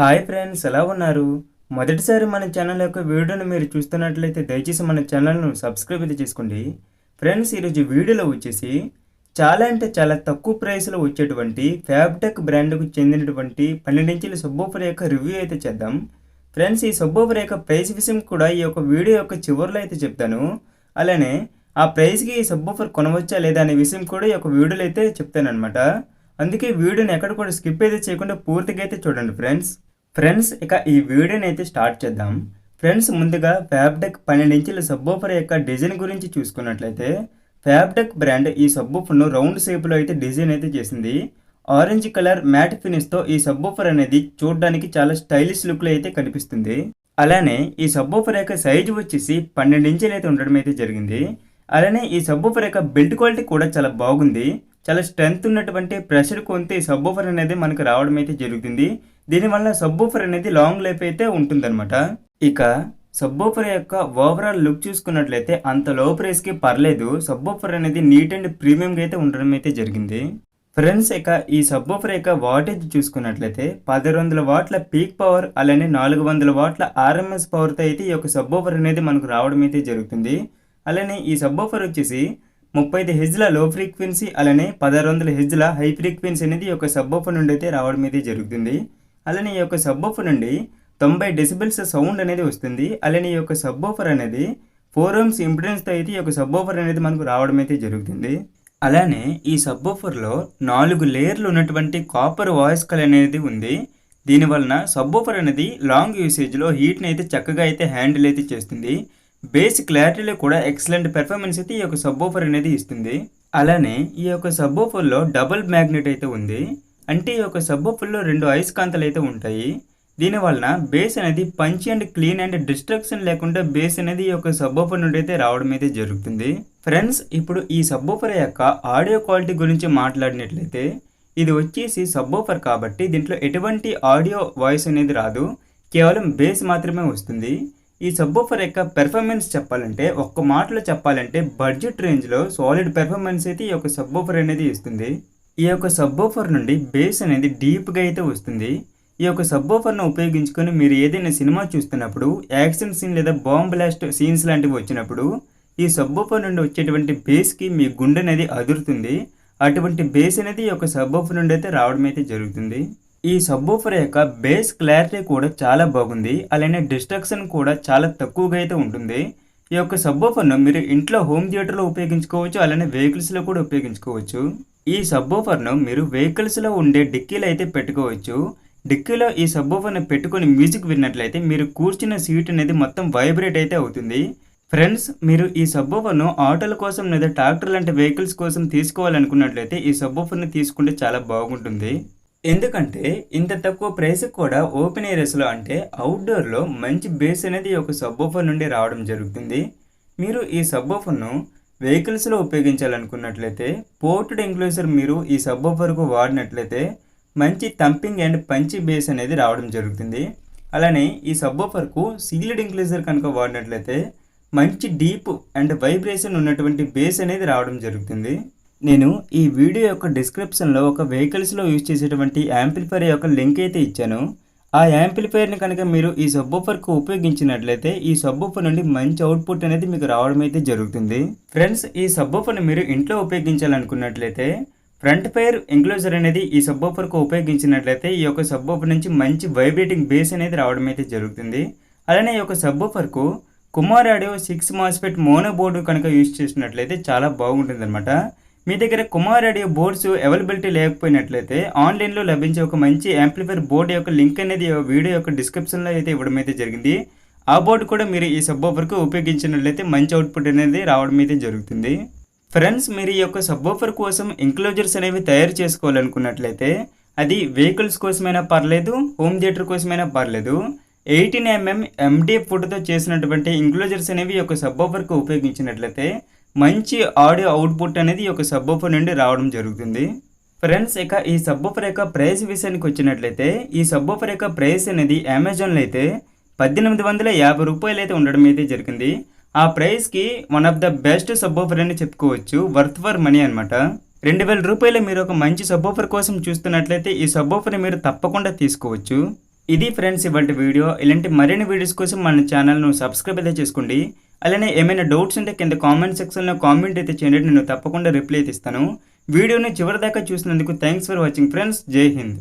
Hi friends ఎలా ఉన్నారు? మొదటిసారి మన ఛానల్ యొక్క వీడియోను మీరు చూస్తున్నట్లయితే దయచేసి మన ఛానల్ను సబ్స్క్రైబ్ అయితే చేసుకోండి. ఫ్రెండ్స్ ఈరోజు వీడియోలో వచ్చేసి చాలా అంటే చాలా తక్కువ ప్రైస్లో వచ్చేటువంటి ఫ్యాబ్టెక్ బ్రాండ్కు చెందినటువంటి పన్నెండించుల సబ్బోఫర్ యొక్క రివ్యూ అయితే చేద్దాం. ఫ్రెండ్స్ ఈ సబ్బోఫర్ యొక్క ప్రైస్ విషయం కూడా ఈ యొక్క వీడియో యొక్క చివరిలో అయితే చెప్తాను. అలానే ఆ ప్రైస్కి ఈ సబ్బోఫర్ కొనవచ్చా లేదా అనే విషయం కూడా ఈ యొక్క వీడియోలో అయితే చెప్తాను అనమాట అందుకే వీడియోని ఎక్కడ కూడా స్కిప్ అయితే చేయకుండా పూర్తిగా అయితే చూడండి ఫ్రెండ్స్. ఫ్రెండ్స్ ఇక ఈ వీడియోని అయితే స్టార్ట్ చేద్దాం. ఫ్రెండ్స్ ముందుగా ఫ్యాబ్డెక్ పన్నెండు ఇంచుల సబ్బోఫర్ యొక్క డిజైన్ గురించి చూసుకున్నట్లయితే ఫ్యాబ్డెక్ బ్రాండ్ ఈ సబ్బోఫర్ను రౌండ్ షేప్లో అయితే డిజైన్ అయితే చేసింది. ఆరెంజ్ కలర్ మ్యాట్ ఫినిష్తో ఈ సబ్బోఫర్ అనేది చూడడానికి చాలా స్టైలిష్ లుక్లో అయితే కనిపిస్తుంది. అలానే ఈ సబ్బోఫర్ యొక్క సైజు వచ్చేసి పన్నెండు ఇంచులు అయితే ఉండడం అయితే జరిగింది. అలానే ఈ సబ్బోఫర్ యొక్క బిల్డ్ క్వాలిటీ కూడా చాలా బాగుంది. చాలా స్ట్రెంగ్త్ ఉన్నటువంటి ప్రెషర్ కొంత ఈ సబ్బోఫర్ అనేది మనకు రావడం అయితే జరుగుతుంది. దీనివల్ల సబ్బూఫర్ అనేది లాంగ్ లైఫ్ అయితే ఉంటుందన్నమాట. ఇక సబ్బోఫర్ యొక్క ఓవరాల్ లుక్ చూసుకున్నట్లయితే అంత లో ప్రైస్కి పర్లేదు. సబ్బూఫర్ అనేది నీట్ అండ్ ప్రీమియంగా అయితే ఉండడం అయితే జరిగింది. ఫ్రెండ్స్ ఇక ఈ సబ్బోఫర్ యొక్క వాటేజ్ చూసుకున్నట్లయితే పది వందల వాట్ల పీక్ పవర్ అలానే నాలుగు వందల వాట్ల ఆర్ఎంఎస్ పవర్తో అయితే ఈ యొక్క సబ్బూఫర్ అనేది మనకు రావడం అయితే జరుగుతుంది. అలానే ఈ సబ్బూఫర్ వచ్చేసి ముప్పై ఐదు హెజ్ల లో ఫ్రీక్వెన్సీ అలానే పదహారు వందల హెజ్ల హై ఫ్రీక్వెన్సీ అనేది ఈ యొక్క సబ్బూఫర్ నుండి అయితే రావడం అయితే జరుగుతుంది. అలానే ఈ యొక్క సబ్బోఫర్ నుండి తొంభై డెసిబిల్స్ సౌండ్ అనేది వస్తుంది. అలానే ఈ యొక్క సబ్బోఫర్ అనేది ఫోర్ ఓమ్స్ ఇంపిడెన్స్తో అయితే ఈ యొక్క సబ్బోఫర్ అనేది మనకు రావడం అయితే జరుగుతుంది. అలానే ఈ సబ్బోఫర్లో నాలుగు లేయర్లు ఉన్నటువంటి కాపర్ వాయిస్ కల్ అనేది ఉంది. దీనివలన సబ్బోఫర్ అనేది లాంగ్ యూసేజ్లో హీట్ని అయితే చక్కగా అయితే హ్యాండిల్ అయితే చేస్తుంది. బేస్ క్లారిటీలో కూడా ఎక్సలెంట్ పెర్ఫార్మెన్స్ అయితే ఈ యొక్క సబ్బోఫర్ అనేది ఇస్తుంది. అలానే ఈ యొక్క సబ్బోఫర్లో డబుల్ మ్యాగ్నెట్ అయితే ఉంది. అంటే ఈ యొక్క రెండు అయస్కాంతాలు అయితే ఉంటాయి దీనివలన బేస్ అనేది punchy and clean and destruction లేకుండా బేస్ అనేది ఈ యొక్క సబ్బోఫర్ నుండి అయితే రావడం అయితే జరుగుతుంది. ఫ్రెండ్స్ ఇప్పుడు ఈ సబ్బోఫర్ యొక్క ఆడియో క్వాలిటీ గురించి మాట్లాడినట్లయితే ఇది వచ్చేసి సబ్బోఫర్ కాబట్టి దీంట్లో ఎటువంటి ఆడియో వాయిస్ అనేది రాదు. కేవలం బేస్ మాత్రమే వస్తుంది. ఈ సబ్బోఫర్ యొక్క పెర్ఫార్మెన్స్ చెప్పాలంటే ఒక్క మాటలో చెప్పాలంటే బడ్జెట్ రేంజ్లో సాలిడ్ పెర్ఫార్మెన్స్ అయితే ఈ యొక్క సబ్బోఫర్ అనేది ఇస్తుంది. ఈ యొక్క సబ్బోఫర్ నుండి బేస్ అనేది డీప్గా అయితే వస్తుంది. ఈ యొక్క సబ్బోఫర్ను ఉపయోగించుకొని మీరు ఏదైనా సినిమా చూస్తున్నప్పుడు యాక్షన్ సీన్ లేదా బాంబ్ బ్లాస్ట్ సీన్స్ లాంటివి వచ్చినప్పుడు ఈ సబ్బోఫర్ నుండి వచ్చేటువంటి బేస్కి మీ గుండె అనేది అదురుతుంది. అటువంటి బేస్ అనేది ఈ యొక్క సబ్బోఫర్ నుండి అయితే రావడం అయితే జరుగుతుంది. ఈ సబ్బోఫర్ యొక్క బేస్ క్లారిటీ కూడా చాలా బాగుంది. అలానే డిస్ట్రక్షన్ కూడా చాలా తక్కువగా అయితే ఉంటుంది. ఈ యొక్క సబ్బోఫర్ను మీరు ఇంట్లో హోమ్ థియేటర్లో ఉపయోగించుకోవచ్చు. అలానే వెహికల్స్లో కూడా ఉపయోగించుకోవచ్చు. ఈ సబ్బోఫర్ను మీరు వెహికల్స్లో ఉండే డిక్కీలో అయితే పెట్టుకోవచ్చు. డిక్కీలో ఈ సబ్బోఫర్ని పెట్టుకొని మ్యూజిక్ విన్నట్లయితే మీరు కూర్చున్న సీట్ అనేది మొత్తం వైబ్రేట్ అయితే అవుతుంది. ఫ్రెండ్స్ మీరు ఈ సబ్బోఫర్ను ఆటోల కోసం లేదా ట్రాక్టర్ లాంటి వెహికల్స్ కోసం తీసుకోవాలనుకున్నట్లయితే ఈ సబ్బోఫర్ని తీసుకుంటే చాలా బాగుంటుంది. ఎందుకంటే ఇంత తక్కువ ప్రైస్ కూడా ఓపెన్ ఏరియాస్లో అంటే అవుట్డోర్లో మంచి బేస్ అనేది ఒక సబ్బోఫర్ నుండి రావడం జరుగుతుంది. మీరు ఈ సబ్బోఫర్ను వెహికల్స్లో ఉపయోగించాలనుకున్నట్లయితే పోర్టెడ్ ఎంక్లోజర్ మీరు ఈ సబ్బోఫర్కు వాడినట్లయితే మంచి థంపింగ్ అండ్ పంచి బేస్ అనేది రావడం జరుగుతుంది. అలానే ఈ సబ్బోఫర్కు సీల్డ్ ఎంక్లోజర్ కనుక వాడినట్లయితే మంచి డీప్ అండ్ వైబ్రేషన్ ఉన్నటువంటి బేస్ అనేది రావడం జరుగుతుంది. నేను ఈ వీడియో యొక్క డిస్క్రిప్షన్లో ఒక వెహికల్స్లో యూజ్ చేసేటువంటి యాంప్లిఫైర్ యొక్క లింక్ అయితే ఇచ్చాను. ఆ యాంప్లిఫైయర్ని కనుక మీరు ఈ సబ్బోఫర్కు ఉపయోగించినట్లయితే ఈ సబ్బోఫర్ నుండి మంచి అవుట్పుట్ అనేది మీకు రావడం అయితే జరుగుతుంది. ఫ్రెండ్స్ ఈ సబ్బోఫర్ని మీరు ఇంట్లో ఉపయోగించాలనుకున్నట్లయితే ఫ్రంట్ ఫైర్ ఎంక్లోజర్ అనేది ఈ సబ్బోఫర్కు ఉపయోగించినట్లయితే ఈ యొక్క సబ్బోఫర్ నుంచి మంచి వైబ్రేటింగ్ బేస్ అనేది రావడం అయితే జరుగుతుంది. అలానే ఈ యొక్క సబ్బోఫర్కు Kumar audio six mosfet mono board కనుక యూజ్ చేసినట్లయితే చాలా బాగుంటుంది అనమాట మీ దగ్గర కుమార్ రేడియో బోర్డ్స్ అవైలబిలిటీ లేకపోయినట్లయితే ఆన్లైన్లో లభించే ఒక మంచి యాంప్లిఫైర్ బోర్డు యొక్క లింక్ అనేది వీడియో యొక్క డిస్క్రిప్షన్లో అయితే ఇవ్వడం అయితే జరిగింది. ఆ బోర్డు కూడా మీరు ఈ సబ్ సబ్బోఫర్కు ఉపయోగించినట్లయితే మంచి అవుట్పుట్ అనేది రావడం అయితే జరుగుతుంది. ఫ్రెండ్స్ మీరు ఈ యొక్క సబ్బోఫర్ కోసం ఎంక్లోజర్స్ అనేవి తయారు చేసుకోవాలనుకున్నట్లయితే అది వెహికల్స్ కోసమైనా పర్లేదు హోమ్ థియేటర్ కోసమైనా పర్లేదు. ఎయిటీన్ ఎంఎం ఎండిఎఫ్ ఫుడ్తో చేసినటువంటి ఎంక్లోజర్స్ అనేవి ఈ యొక్క సబ్బోఫర్కు ఉపయోగించినట్లయితే మంచి ఆడియో అవుట్పుట్ అనేది ఈ యొక్క సబ్బోఫర్ నుండి రావడం జరుగుతుంది. ఫ్రెండ్స్ ఇక ఈ సబ్బోఫర్ యొక్క ప్రైస్ విషయానికి వచ్చినట్లయితే ఈ సబ్బోఫర్ యొక్క ప్రైస్ అనేది అమెజాన్లో అయితే పద్దెనిమిది వందల యాభై రూపాయలు అయితే ఉండడం అయితే జరిగింది. ఆ ప్రైస్కి one of the best subwoofer అని చెప్పుకోవచ్చు వర్త్ ఫర్ మనీ అనమాట రెండు వేల రూపాయలు మీరు ఒక మంచి సబ్బోఫర్ కోసం చూస్తున్నట్లయితే ఈ సబ్బోఫర్ని మీరు తప్పకుండా తీసుకోవచ్చు. ఇది ఫ్రెండ్స్ ఇవాళ వీడియో. ఇలాంటి మరిన్ని వీడియోస్ కోసం మన ఛానల్ను సబ్స్క్రైబ్ అయితే చేసుకోండి. అలానే ఏమైనా డౌట్స్ ఉంటే కింద కామెంట్ సెక్షన్లో కామెంట్ అయితే చేయండి. నేను తప్పకుండా రిప్లై అయితే ఇస్తాను. వీడియోని చివరిదాకా చూసినందుకు థ్యాంక్స్ ఫర్ వాచింగ్ ఫ్రెండ్స్ జై హింద్.